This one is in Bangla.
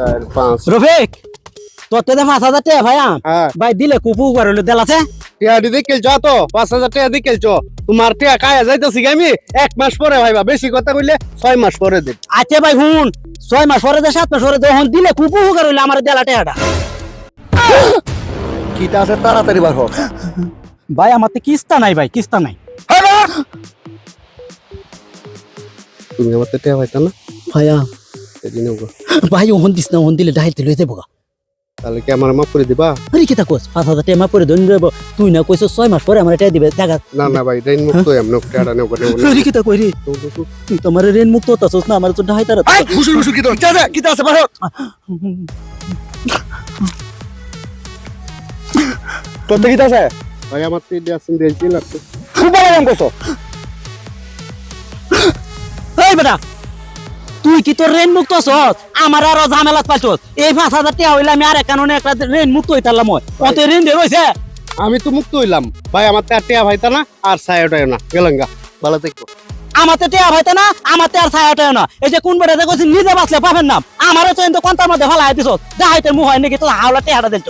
চার পাঁচ। রফিক তোর তো পাঁচ হাজার টাকা ভাই আম। হ্যাঁ। ভাই দিলে কুপু উপকার হইল দেলাছে টিয়া দিদি খেলছো তো পাঁচ হাজার টাকা দিয়ে খেলছো। তোমার টিয়া কায়া যাইতেছি আমি? এক মাস পরে ভাইবা বেশি কথা কইলে ছয় মাস পরে দিন আচ্ছা ভাই হুন ছয় মাস পরে দে সাত মাস পরে দে হন দিলে কুপু উপকার হইল আমার দেলা টাকাটা কিটা আছে তাড়াতাড়ি বার হোক ভাই আমার তো কিস্তা নাই ভাই কিস্তা নাই। তুমি আমার তো টিয়া পাইতা না। ভাইয়া। সেদিন ভাই ওহন দিস না ওহন দিলে ডাইতে লইতে বগা তাহলে কি আমার মাফ করে দিবা? আরে কি তা কোস? পাঁচ হাজার টাকা পরে ধরে দেবো তুই না কইছ ছয় মাস পরে আমার টাকা দিবে টাকা না না ভাই রেন মুক্ত এমন টিয়াটা নেব নেব আরে কি তা কই রে তুই তো আমার ঋণ মুক্ত হতাছস না আমার তো ডাইতার বুসুর বুসুর কি তো যা কি আছে বার। হোক তোর তো কি আছে? ভাই আমার তো দিয়ে আসেন দিয়েছি লাগতো খুব ভালো কাম করছ। তুই কি তোর ঋণ মুক্ত হছস আমার আরও ঝামেলাত পাইছস। এই পাঁচ হাজার টাকা হইলে আমি আর কারণে একটা ঋণ মুক্ত হইতালাম অত ঋণ দিয়ে রইছে। আমি তো মুক্ত হইলাম। ভাই আমার তো আর টিয়া ভাইতা না আর সায়োটাও না। গেলাঙ্গা ভালো থাকব আমার তো টেয়া ভাইতে না আমার তো আর ছায়াটাও না। এই যে কোন বেটা যে কইছিস নিজে বাঁচলে পাবেন না। আমারও তো কিন্তু কোনটার মধ্যে ফালাই দিছস। যা হাইতে মুহ হয় নাকি তো হাওলা টেয়াটা দিছ